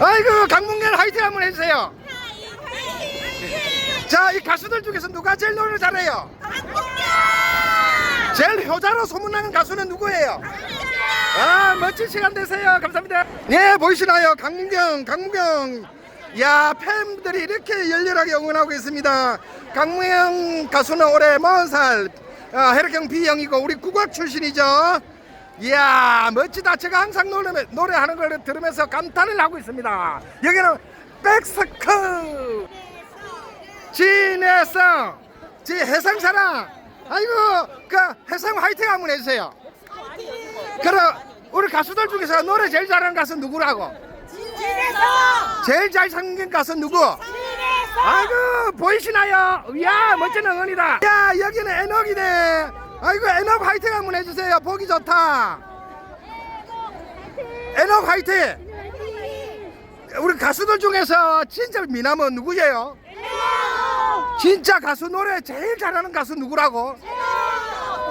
아이고 강문경 화이팅 한번 해주세요. 자 이 가수들 중에서 누가 제일 노래 잘해요? 제일 효자로 소문나는 가수는 누구예요? 아 멋진 시간 되세요. 감사합니다. 네 보이시나요? 강문경 강문경. 야 팬들이 이렇게 열렬하게 응원하고 있습니다. 강문경 가수는 올해 40살 어, 혈액형 B형이고 우리 국악 출신이죠. 이야 멋지다. 제가 항상 노래, 노래하는 걸 들으면서 감탄을 하고 있습니다. 여기는 백스커 진해성 지 해상 사랑 아이고 그 해상 화이팅 한번 해주세요. 그럼 우리 가수들 중에서 노래 제일 잘하는 가수 누구라고? 제일 잘생긴 가수 누구? 아이고 보이시나요? 이야 멋진 응원이다. 야 여기는 애녹이네. 아이고 애녹 화이팅 한번 해주세요. 보기 좋다. 애녹 화이팅. 우리 가수들 중에서 진짜 미남은 누구예요? 진짜 가수 노래 제일 잘하는 가수 누구라고?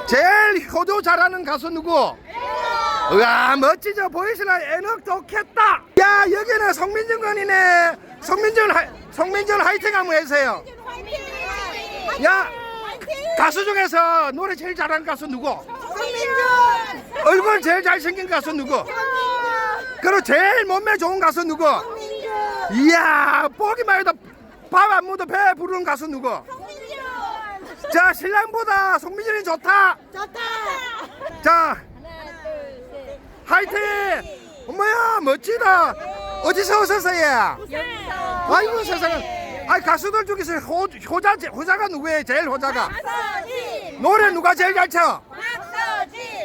제일 효도 잘하는 가수 누구? 우와 멋지죠 보이시나 애녹 좋겠다 야 여기는 성민준 군이네 성민준 하, 성민준 화이팅 한번 해주세요. 야 가수 중에서 노래 제일 잘하는 가수 누구? 얼굴 제일 잘생긴 가수 누구? 그리고 제일 몸매 좋은 가수 누구? 이야 보기만 해도 밥 안 먹어도 배 부르는 가수 누구? 자 신랑보다 송민준이 좋다. 자 화이팅! 엄마야 멋지다 어디서 오셨어요? 아이고 세상에. 아이 가수들 중에서 호, 효자 효자가 누구예요? 제일 효자가? 노래 누가 제일 잘 쳐?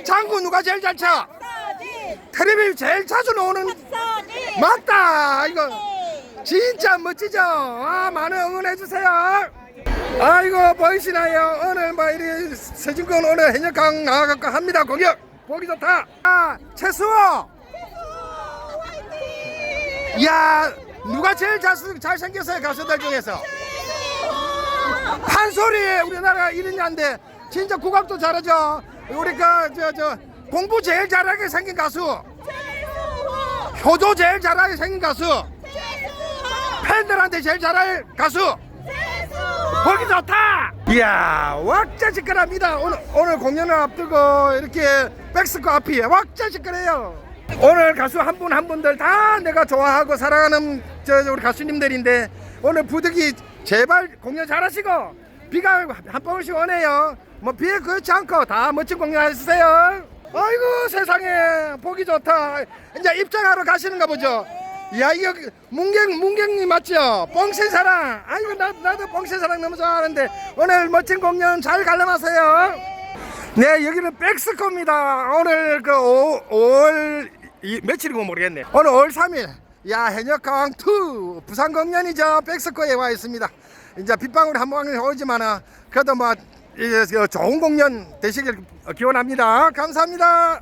장구 누가 제일 잘 쳐? 텔레비 제일 자주 나오는 맞다. 이거 진짜 멋지죠? 아 많은 응원해 주세요. 아이고 보이시나요? 오늘 뭐 이리 서진권 오늘 해녀강 나와갖고 합니다. 공격. 보기 좋다. 아 최수호 야 누가 제일 잘, 잘생겼어요 가수들 중에서? 판소리 우리나라 1인자인데 진짜 국악도 잘하죠. 우리 그저저 공부 제일 잘하게 생긴 가수. 효도 제일 잘하게 생긴 가수. 팬들한테 제일 잘할 가수. 보기 좋다! 이야 왁자지껄합니다. 오늘 오늘 공연을 앞두고 이렇게 백스코 앞이 왁자지껄해요 오늘 가수 한 분 한 분들 다 내가 좋아하고 사랑하는 저, 저 우리 가수님들인데 오늘 부득이 제발 공연 잘하시고 비가 한 방울씩 오네요 뭐 비에 그렇지 않고 다 멋진 공연 하세요 아이고 세상에 보기 좋다 이제 입장하러 가시는가 보죠 야 이거 문경 문경님 맞죠? 뽕신 사랑. 아이고 나 나도 뽕신 사랑 너무 좋아하는데 오늘 멋진 공연 잘 관람하세요. 네 여기는 백스코입니다. 오늘 그 5, 5월 이, 며칠이고 모르겠네. 오늘 5월 3일. 야 해녀강 2 부산 공연이죠. 백스코에 와 있습니다. 이제 빗방울이 한 방울 오지만은 그래도 뭐 좋은 공연 되시길 기원합니다. 감사합니다.